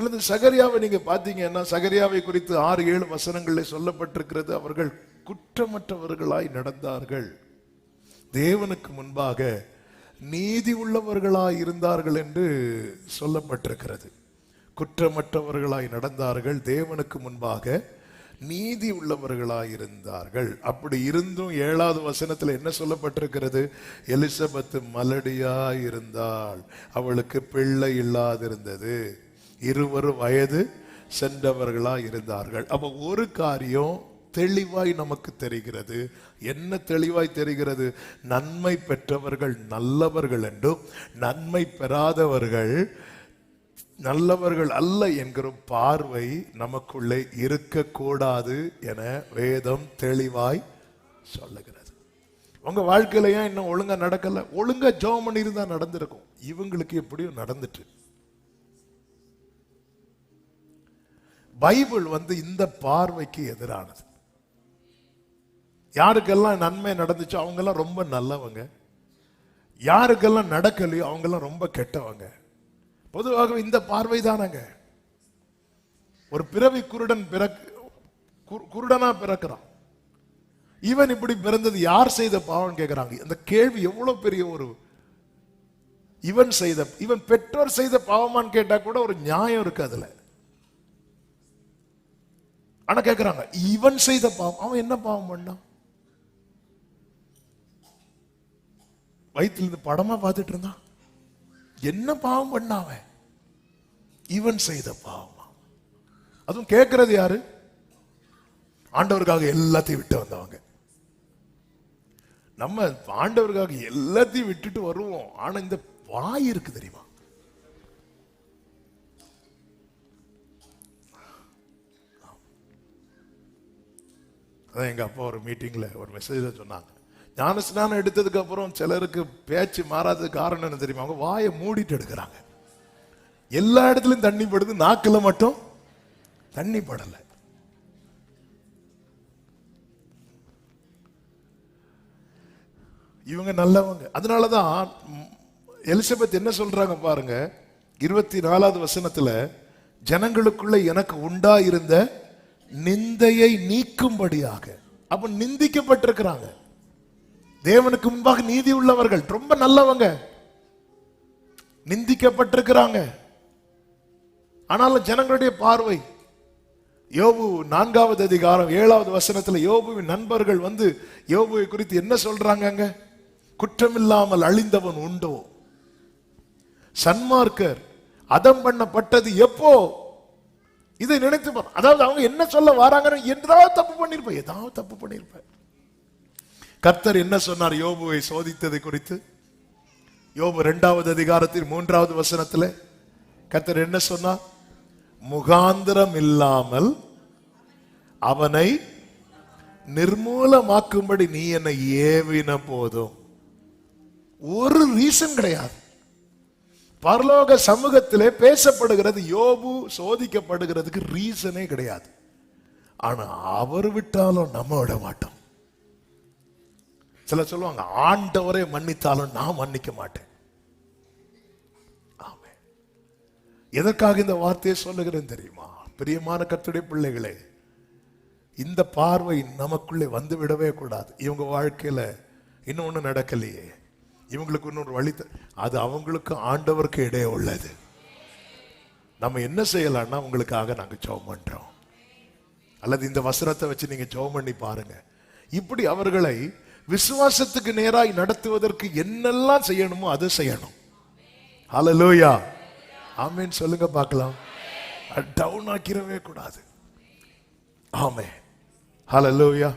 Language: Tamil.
அல்லது சகரியாவை நீங்க பாத்தீங்கன்னா சகரியாவை குறித்து ஆறு ஏழு வசனங்களில் சொல்லப்பட்டிருக்கிறது. அவர்கள் குற்றமற்றவர்களாய் நடந்தார்கள். தேவனுக்கு முன்பாக நீதி உள்ளவர்களாய் இருந்தார்கள் என்று சொல்லப்பட்டிருக்கிறது. குற்றமற்றவர்களாய் நடந்தார்கள் தேவனுக்கு முன்பாக நீதி உள்ளவர்களாய் இருந்தார்கள். அப்படி இருந்தும் ஏழாவது வசனத்துல என்ன சொல்லப்பட்டிருக்கிறது? எலிசபெத் மலடியாய் இருந்தாள். அவளுக்கு பிள்ளை இல்லாதிருந்தது. இருவரும் வயது சென்றவர்களாக இருந்தார்கள் அப்ப ஒரு காரியம் தெளிவாய் நமக்கு தெரிகிறது. என்ன தெளிவாய் தெரிகிறது? நன்மை பெற்றவர்கள் நல்லவர்கள் என்றும் நன்மை பெறாதவர்கள் நல்லவர்கள் அல்ல என்கிற பார்வை நமக்குள்ளே இருக்கக்கூடாது என வேதம் தெளிவாய் சொல்லுகிறது. உங்க வாழ்க்கையில ஏன் இன்னும் ஒழுங்கா நடக்கல? ஒழுங்கா ஜோம் பண்ணியிருந்தா நடந்திருக்கும். இவங்களுக்கு எப்படியும் நடந்துட்டு. பைபிள் வந்து இந்த பார்வைக்கு எதிரானது. யாருக்கெல்லாம் நன்மை நடந்துச்சோ அவங்கெல்லாம் ரொம்ப நல்லவங்க. யாருக்கெல்லாம் நடக்கலையோ அவங்கெல்லாம் ரொம்ப கெட்டவங்க. பொதுவாக இந்த பார்வை தானங்க. ஒரு பிறவி குருடன் பிறக் குருடனா பிறக்கிறான். இவன் இப்படி பிறந்தது யார் செய்த பாவம் கேட்கிறாங்க அந்த கேள்வி எவ்வளவு பெரிய ஒரு இவன் செய்த இவன் பெற்றோர் செய்த பாவமான்னு கேட்டா கூட ஒரு நியாயம் இருக்கு அதுல. ஆனா கேட்கிறாங்க இவன் செய்த பாவம். அவன் என்ன பாவம் பண்ணான்? வயிற்றுல இருந்து படமா பார்த்துட்டு இருந்தான். என்ன பாவம் பண்ணான் அவன்? இவன் செய்த பாவமா அதுவும் கேட்கறது யாரு? ஆண்டவருக்காக எல்லாத்தையும் விட்டு வந்தவங்க. நம்ம ஆண்டவருக்காக எல்லாத்தையும் விட்டுட்டு வருவோம். ஆனா இந்த வாய் இருக்கு தெரியுமா? அதான் எங்கள் அப்பா ஒரு மீட்டிங்கில் ஒரு மெசேஜில் சொன்னாங்க. ஞான ஸ்நானம் எடுத்ததுக்கப்புறம் சிலருக்கு பேச்சு மாறாததுக்கு காரணம் என்ன தெரியுமா? அவங்க வாயை மூடிட்டு எடுக்கிறாங்க. எல்லா இடத்துலையும் தண்ணி படுது நாக்கில் மட்டும் தண்ணி படலை. இவங்க நல்லவங்க. அதனால தான் எலிசபெத் என்ன சொல்றாங்க பாருங்க? இருபத்தி நாலாவது வசனத்துல ஜனங்களுக்குள்ள எனக்கு உண்டாயிருந்த நிந்தையை நீக்கும்படியாக. அப்ப நிந்திக்கப்பட்டிருக்கிறாங்க. தேவனுக்கு முன்பாக நீதி உள்ளவர்கள் ரொம்ப நல்லவங்க. நிந்திக்கப்பட்டிருக்கிறாங்க. ஆனாலும் ஜனங்களுடைய பார்வை யோபு நான்காவது அதிகாரம் ஏழாவது வசனத்தில் யோபுவின் நண்பர்கள் வந்து யோபுவை குறித்து என்ன சொல்றாங்க அங்க? குற்றமில்லாமல் அழிந்தவன் உண்டோ? சன்மார்க்கர் அதம் பண்ணப்பட்டது எப்போ? இதை நினைத்து பாரு. அதாவது அவங்க என்ன சொல்ல வராங்கன்னு என்றாவது தப்பு பண்ணியிருப்பேன் ஏதாவது தப்பு பண்ணியிருப்பேன் கர்த்தர் என்ன சொன்னார்? யோபுவை சோதித்ததை குறித்து. யோபு ரெண்டாவது அதிகாரத்தில் மூன்றாவது வசனத்தில் கர்த்தர் என்ன சொன்னார்? முகாந்திரம் இல்லாமல் அவனை நிர்மூலமாக்கும்படி நீ என்னை ஏவின போதும். ஒரு ரீசன் கிடையாது. பரலோக சமூகத்திலே பேசப்படுகிறது யோபு சோதிக்கப்படுகிறதுக்கு ரீசனே கிடையாது. ஆனா அவர் விட்டாலும் நம்ம விட மாட்டோம். சில சொல்லுவாங்க ஆண்டவரே மன்னித்தாலும் நான் மன்னிக்க மாட்டேன். ஆமென். எதற்காக இந்த வார்த்தையை சொல்லுகிறேன் தெரியுமா? பிரியமான கத்துடைய பிள்ளைகளே இந்த பார்வை நமக்குள்ளே வந்து விடவே கூடாது. இவங்க வாழ்க்கையில இன்னொன்னு நடக்கலையே. இவங்களுக்கு இன்னொரு வழி த- அது அவங்களுக்கு ஆண்டவருக்கு இடையே உள்ளது. நம்ம என்ன செய்யலாம்னா உங்களுக்காக நாங்கள் ஜெபம் பண்ணுறோம் அல்லது இந்த வசனத்தை வச்சு நீங்கள் ஜெபம் பண்ணி பாருங்க. இப்படி அவர்களை விசுவாசத்துக்கு நேராய் நடத்துவதற்கு என்னெல்லாம் செய்யணுமோ அதை செய்யணும். ஹலலோயா ஆமேன்னு சொல்லுங்க பார்க்கலாம். டவுன் ஆக்கிடவே கூடாது. ஆமே ஹலலோயா